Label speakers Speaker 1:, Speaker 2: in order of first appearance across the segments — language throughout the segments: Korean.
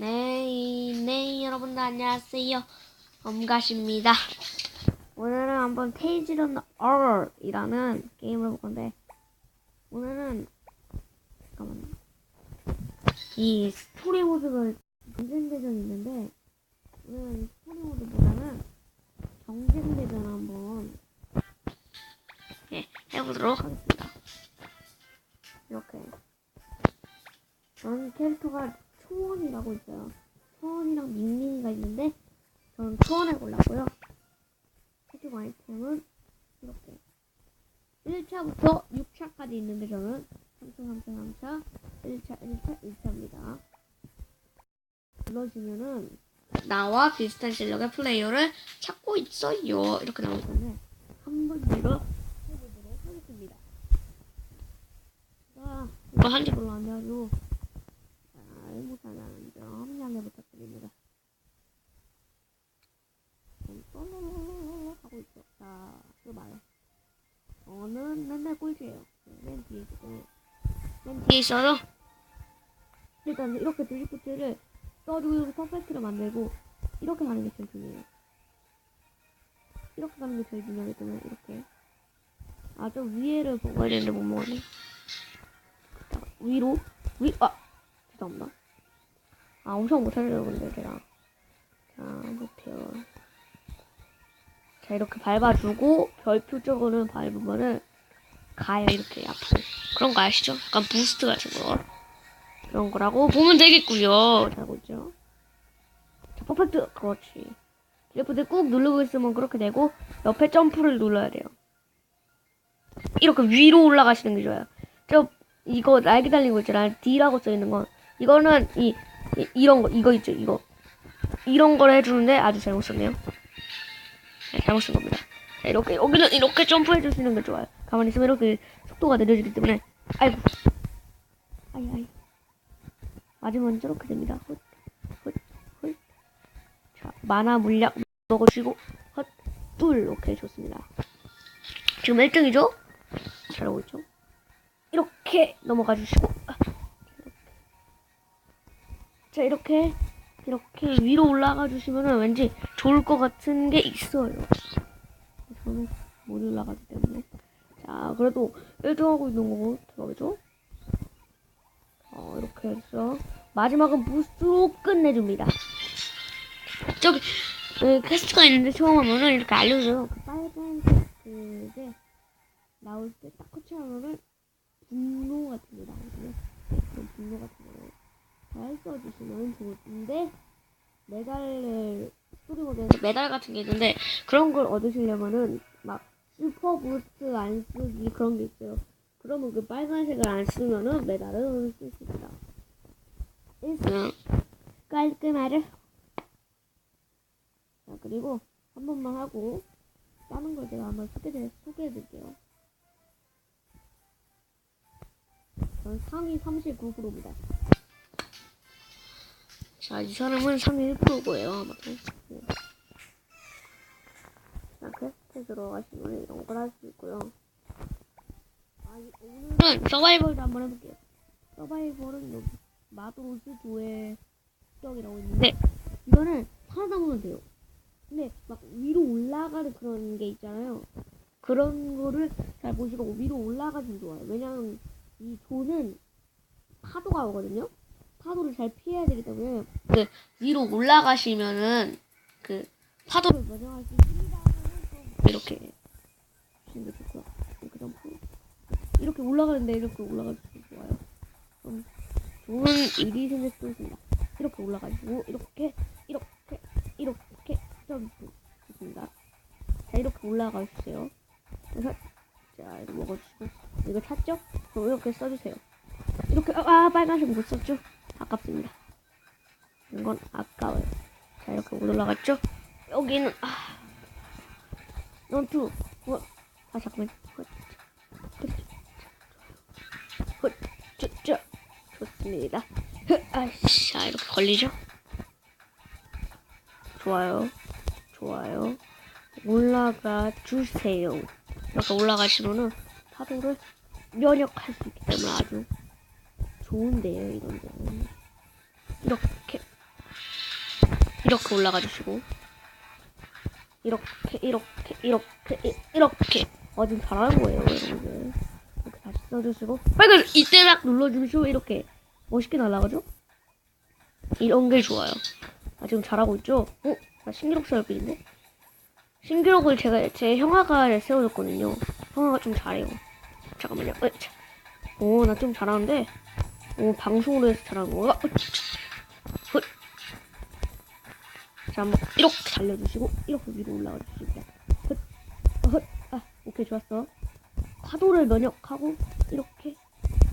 Speaker 1: 네, 네, 여러분들 안녕하세요. 엄가십니다. 오늘은 한번 테이즈런 얼이라는 게임을 볼 건데, 오늘은, 잠깐만요. 이 스토리 모드가 경쟁 대전이 있는데, 오늘은 스토리 모드보다는 경쟁 대전 한번, 예, 해보도록 하겠습니다. 이렇게. 저는 캐릭터가 초원이라고 있어요. 초원이랑 밍밍이가 있는데 저는 초원을 골랐고요. 해주고 아이템은 이렇게 1차부터 6차까지 있는데 저는 3차, 3차, 3차, 1차, 1차, 2차입니다. 눌러주면은 나와 비슷한 실력의 플레이어를 찾고 있어요. 이렇게 나올 건데 한번 눌러 해보도록 하겠습니다. 자, 이거 한지 별로 안 돼가지고 잘 못하는 점 양해 부탁드립니다. 똘똘똘똘 하고 있죠. 자, 그봐요. 저는 맨날 꼴찌예요. 맨 뒤에 있기 때문에. 있어서 일단 이렇게 드리프트를 이렇게 퍼펙트를 만들고 이렇게 가는 게 제일 중요해요. 이렇게 가는 게 제일 중요하기 때문에 이렇게 아 좀 위에를 먹어야 되는데 못 먹었네. 자, 위로 위 아. 죄송합니다. 아, 엄청 못하려고 근데 제가. 자, 목표. 자, 이렇게 밟아주고, 별표 쪽으로 밟으면은, 가요, 이렇게 앞으로. 그런 거 아시죠? 약간 부스트 같은 거. 그런 거라고 보면 되겠고요 잘하고 있죠? 자, 퍼펙트. 그렇지. 드래프트 꾹 누르고 있으면 그렇게 되고, 옆에 점프를 눌러야 돼요. 이렇게 위로 올라가시는 게 좋아요. 저, 이거 날개 달린 거 있잖아요. D라고 써있는 건. 이거는 이, 이 이런 거 이거 있죠 이거 이런 걸 해주는데 아주 잘못 썼네요. 네, 잘못 쓴 겁니다. 자, 이렇게 여기는 이렇게 점프해 주시는 게 좋아요. 가만히 있으면 이렇게 속도가 느려지기 때문에 아이고 아이 아이 맞으면 저렇게 됩니다. 헛, 헛, 헛. 자 만화 물약 먹어주시고 헛둘 오케이 좋습니다. 지금 1등이죠? 잘하고 있죠? 이렇게 넘어가 주시고 자 이렇게 이렇게 위로 올라가 주시면은 왠지 좋을 것 같은 게 있어요. 저는 못 올라가기 때문에 자 그래도 1등하고 있는 거고 대박이죠? 어 이렇게 해서 마지막은 부스로 끝내줍니다. 저기 그 퀘스트가 있는데 처음 하면은 이렇게 알려줘요. 그 빨간색 그게 나올 때 딱 터치하면은 분노 같은 게 나오거든요. 그런 분노 같은 거를 잘 써주시면 좋은데 메달을 스토리 모드에서 메달 같은 게 있는데 그런 걸 얻으시려면은 막 슈퍼 부스트 안 쓰기 그런 게 있어요. 그러면 그 빨간색을 안 쓰면은 메달을 얻을 수 있습니다. 일단 깔끔하죠? 자 그리고 한 번만 하고 다른 걸 제가 한번 소개해 소개해 드릴게요. 전 상위 39%입니다. 자, 이 사람은 상위 1%고요, 아마도. 네. 자, 퀘스트 들어가시면 이런 걸 할 수 있고요. 아, 이- 오늘은 서바이벌도 한번 해볼게요. 서바이벌은 여기 마도로스 조의 적이라고 있는데, 이거는 살아남으면 돼요. 근데 막 위로 올라가는 그런 게 있잖아요. 그런 거를 잘 보시고 위로 올라가주면 좋아요. 왜냐면 이 조는 파도가 오거든요. 파도를 잘 피해야 되기 때문에 그 위로 올라가시면은 그 파도를 면역할 수 있습니다. 이렇게 게 좋고요. 이렇게 점프 이렇게 올라가는데 이렇게 올라가주시면 좋아요. 좀 좋은 일이 생길 수도 있습니다. 이렇게 올라가지고 이렇게 이렇게 이렇게 점프 좋습니다. 자 이렇게 올라가 주세요. 그래서 자 이거 먹어주시고 이거 찾죠? 그럼 이렇게 써주세요. 이렇게 아, 아 빨간색 못 썼죠? 아깝습니다. 이건 아까워요. 자 이렇게 올라갔죠? 여기는 아 원투 원. 아 잠깐만. 헛헛 좋습니다. 아씨 아 이렇게 걸리죠? 좋아요. 좋아요. 올라가 주세요. 이렇게 올라가시면은 파도를 면역할 수 있기 때문에 아주 좋은데요, 이런 데는. 이렇게 이렇게 올라가 주시고 이렇게 이렇게 이렇게 이- 이렇게. 어 지금 잘하는 거예요 여러분들. 이렇게 다시 써주시고. 빨간 이때 딱 눌러주시고 이렇게 멋있게 날아가죠? 이런 게 좋아요. 아 지금 잘하고 있죠? 어? 나 신기록 세울빈인데? 신기록을 제가 제 형아가 세워줬거든요. 형아가 좀 잘해요. 잠깐만요. 오나 좀 잘하는데? 오 방송으로 해서 잘하는 거야? 어, 한번 이렇게 달려주시고 이렇게 위로 올라가 주시고 헛, 어, 헛. 아, 오케이 좋았어. 파도를 면역하고 이렇게.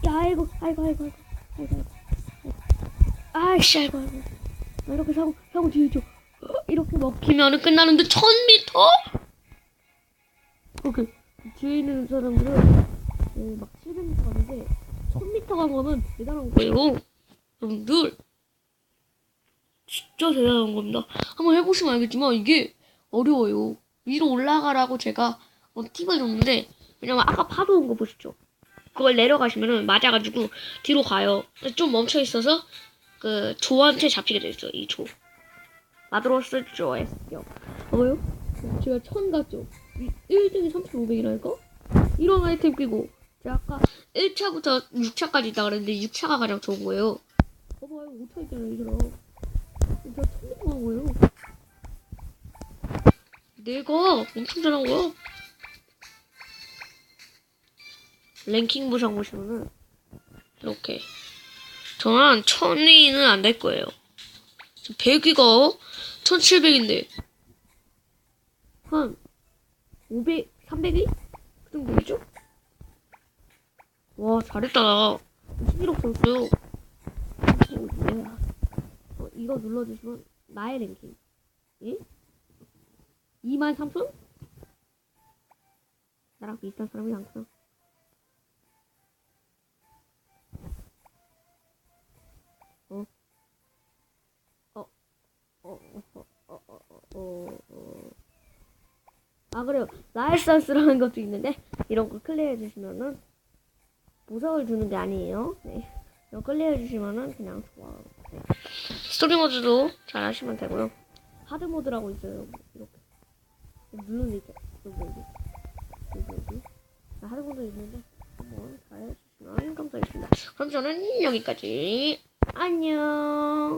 Speaker 1: 야 아이고 아이고 아이고 아이고 아이고 아이씨 아이고 아이고. 아, 이렇게 사고 사고 뒤에 죠. 이렇게 먹히면은 끝나는데 천 미터? 오케이. 뒤에 있는 사람들은 네, 막 700m 가는데 1000m 간 거는 대단한 거예요. 여러분들 진짜 대단한 겁니다. 한번 해보시면 알겠지만 이게 어려워요. 위로 올라가라고 제가 어, 팁을 줬는데 왜냐면 아까 파도 온 거 보시죠. 그걸 내려가시면은 맞아가지고 뒤로 가요. 좀 멈춰 있어서 그 조한테 잡히게 됐어요. 이 조. 마드로스 조였어요. 봐봐요. 제가 천 갔죠. 1등이 3,500이라니까? 이런 아이템 끼고 제가 아까 1차부터 6차까지 있다 그랬는데 6차가 가장 좋은 거예요. 봐봐요. 5차 있잖아요. 이 사람. 진짜 천리한 거예요. 내가 엄청 잘한 거야. 랭킹 보상 보시면은 이렇게 저는 천위는 안 될 거예요. 100위가 1700인데 한 500, 300위? 그 정도겠죠? 와 잘했다 나. 신기록 예. 어, 이거 눌러주시면 나의 랭킹. 예? 2만 3천? 나랑 비슷한 사람이 많구나. 어? 어? 어? 아, 그래요. 라일산스라는 것도 있는데, 이런 거 클리어해 주시면은 보석을 주는 게 아니에요. 네. 이거 클리어해 주시면은 그냥 좋아요. 네. 스토리 모드도 잘 하시면 되고요. 하드 모드라고 있어요. 이렇게 데 있죠. 여기 여기 여기 여기. 자, 하드 모드 있는데 한번 잘 해주시면 감사하겠습니다. 그럼 저는 여기까지 안녕.